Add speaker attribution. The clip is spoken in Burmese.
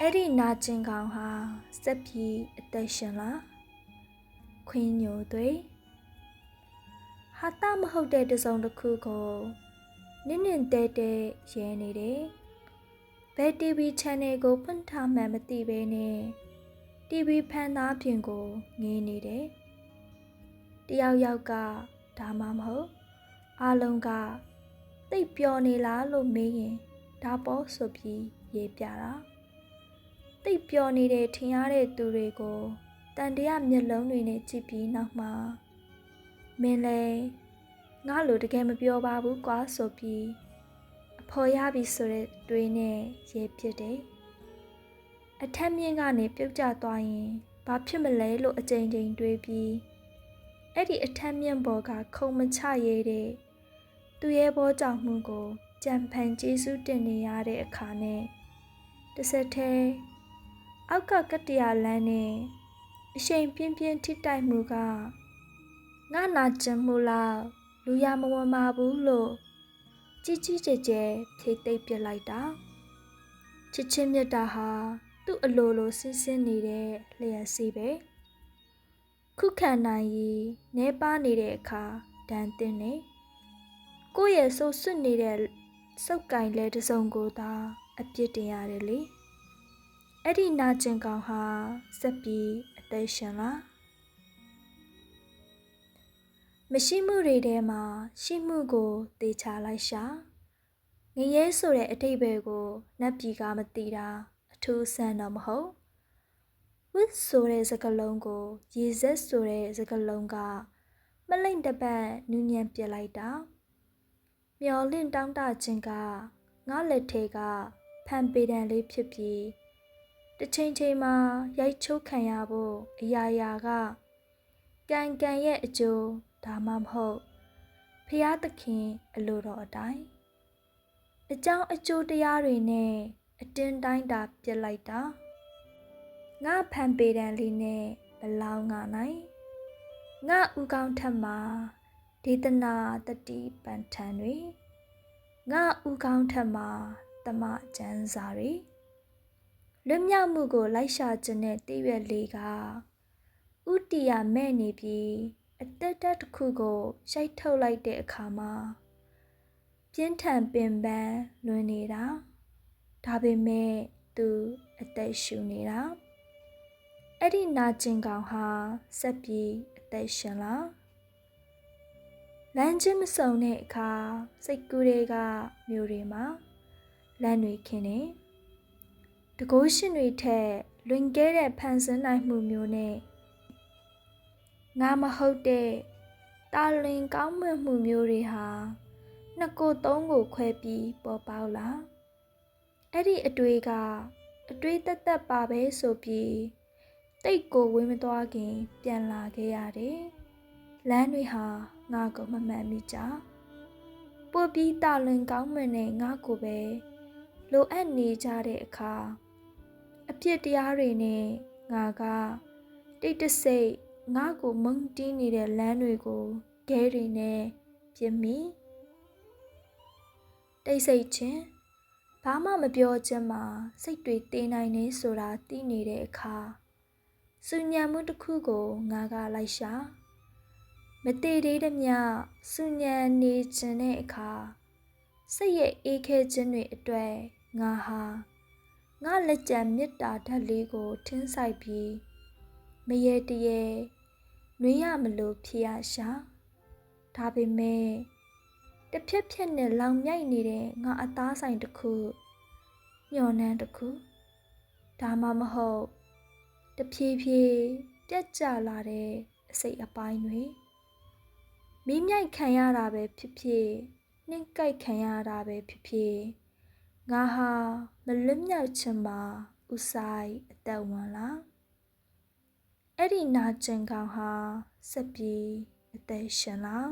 Speaker 1: အဲ့ဒီနာကျင်ကောင်ဟာစက်ပြီးအသက်ရှင်လားခွင်းညိုသွေးဟာတာမဟုတ်တဲ့တစုံတစ်ခုကိုနင်းနင်းတဲတဲရဲနေတယ်ဘယ် TV channel ကိုဖွင့်ထားမှန်းမသိဘဲနဲ့ TV ဖန်သားပြင်ကိုငေးနေတယ်တယောက်ယောက်ကဒါမှမဟုတ်အားလုံးကသိပ်ပျော်နေလားလို့မေးရင်ဒါပေါ့ဆိုပြီးရေးပြတာ သိပ်ပျော်နေတဲ့ထင်ရတဲ့သူတွေကိုတန်တရားမျက်လုံးတွေနဲ့ကြည့်ပြီးနောက်မှာမင်းလဲငါလိုတကယ်မပြောပါဘူးကွာဆိုပြီးအဖော်ရပြီဆိုတဲ့တွေးနဲ့ရေးပြတယ်အထက်မြင့်ကနေပြုတ်ကျသွားရင်ဘာဖြစ်မလဲလို့အကြိမ်ကြိမ်တွေးပြီးအဲ့ဒီအထက်မြင့်ဘော်ကခုံမချရဲတဲ့သူရဲ့ဘောကြောင့်မှုကိုကြံဖန်ကျေးဇူးတင်နေရတဲ့အခါနဲ့တစ်ဆက်တည်း အောက်ကကတ္တရာလန်းနဲ့အရှိန်ပြင်းပြင်းထိတိုက်မှုကငါနာကျင်မှုလားလူရမဝမဘူးလို့ကြီးကြီးကျယ်ကျယ်ဖြိတ်သိပ်ပြလိုက်တာချစ်ချင်းမြတ်တာဟာသူ့အလိုလိုဆင်းဆင်းနေတဲ့လျှက်စီပဲခုခံနိုင်ရီနေပါနေတဲ့အခါဒန်တင်နေကိုယ့်ရဲ့ဆိုးဆွတ်နေတဲ့စုပ်ကင်လဲတစုံကိုသာအပြစ်တင်ရတယ်လေ အဲ့ဒီနာကျင်ကောင်ဟာစက်ပြီးအသက်ရှင်လားမရှိမှုတွေထဲမှာရှိမှုကိုတေချာလိုက်ရှာငရဲဆိုတဲ့အတိတ်ပဲကိုနတ်ပြည်ကမသိတာအထူးဆန်းတော့မဟုတ်ဝစ်ဆိုတဲ့စကားလုံးကို ရေစက်ဆိုတဲ့စကားလုံးကမလိမ့်တပတ်နူးညံ့ပြလိုက်တာမျော်လင့်တောင်းတခြင်းကငါလက်ထဲကဖန်ပေတံလေးဖြစ်ပြီး တစ်ချိန်ချိန်မှာရိုက်ချိုးခံရဖို့အရာရာကကန်ကန်ရဲ့အကျိုးဒါမှမဟုတ်ဖျားသခင်အလိုတော်အတိုင်းအကြောင်းအကျိုးတရားတွေနဲ့အတင်းတိုင်းတာပြစ်လိုက်တာငါဖန်ပေတံလေးနဲ့ဘလောင်းငါနိုင်ငါဥကောင်းထက်မှာဒေသနာတတိပန်ထန်တွေငါဥကောင်းထက်မှာတမကျန်းစာတွေ လွတ်မြောက်မှုကိုလိုက်ရှာခြင်းနဲ့တည့်ရွက်လေးကဥတီယာမဲ့နေပြီးအတက်တက်တစ်ခုကိုရှိုက်ထုတ်လိုက်တဲ့အခါမှာပြင်းထန်ပင်ပန်းလွင်နေတာဒါပေမဲ့သူအသက်ရှူနေတာအဲ့ဒီနာကျင်ကောင်ဟာစက်ပြီးအသက်ရှင်လားလမ်းချင်းမစုံတဲ့အခါစိတ်ကူးတွေကမြို့တွေမှာလမ်းတွေခင်းနေတ ကိုးရှင်တွေထက်လွင်ကဲတဲ့ဖန်ဆင်းနိုင်မှုမျိုးနဲ့ငါမဟုတ်တဲ့တာလင်ကောင်းမွန်မှုမျိုးတွေဟာနှစ်ကိုယ်သုံးကိုခွဲပြီးပေါ်ပေါက်လာအဲ့ဒီအတွေ့ကအတွေ့သက်သက်ပါပဲဆိုပြီးတိတ်ကိုဝင်းမသွားခင် ပြန်လာခဲ့ရတယ်လမ်းတွေဟာငါကိုမမှန်မိကြပို့ပြီးတာလင်ကောင်းမွန်တဲ့ငါကိုပဲလိုအပ်နေကြတဲ့အခါ အပြစ်တရားတွေနဲ့ငါကတိတ်တဆိတ်ငါ့ကိုမုန်းတီးနေတဲ့လမ်းတွေကိုဂဲတွေနဲ့ပြစ်မိတိတ်ဆိတ်ခြင်းဘာမှမပြောခြင်းမှာစိတ်တွေတင်းနိုင်နေဆိုတာသိနေတဲ့အခါစူညံမှုတစ်ခုကိုငါကလိုက်ရှာမတည်သေးသည်မြစူညံနေခြင်းတဲ့အခါစိတ်ရဲ့အေးခဲခြင်းတွေအတွက်ငါဟာ ငါလက်ကြံမေတ္တာဓာတ်လေးကိုထင်းဆိုင်ပြီးမရေတရေနှွေးရမလို့ဖြစ်ရရှာဒါပေမဲ့တစ်ဖြက်ဖြက်နဲ့လောင်မြိုက်နေတဲ့ငါအသားဆိုင်တစ်ခုညှော်နှမ်းတစ်ခုဒါမှမဟုတ်တဖြည်းဖြည်းပြက်ကျလာတဲ့အစိတ်အပိုင်းတွေမိမြိုက်ခံရတာပဲဖြစ်ဖြစ်နှိမ့်ကြိုက်ခံရတာပဲဖြစ်ဖြစ် ငါဟာမလွတ်မြောက်ချင်ပါဥဆိုင်အသက်ဝင်လားအဲ့ဒီနာကျင်ကောင်ဟာစက်ပြီးအသက်ရှင်လား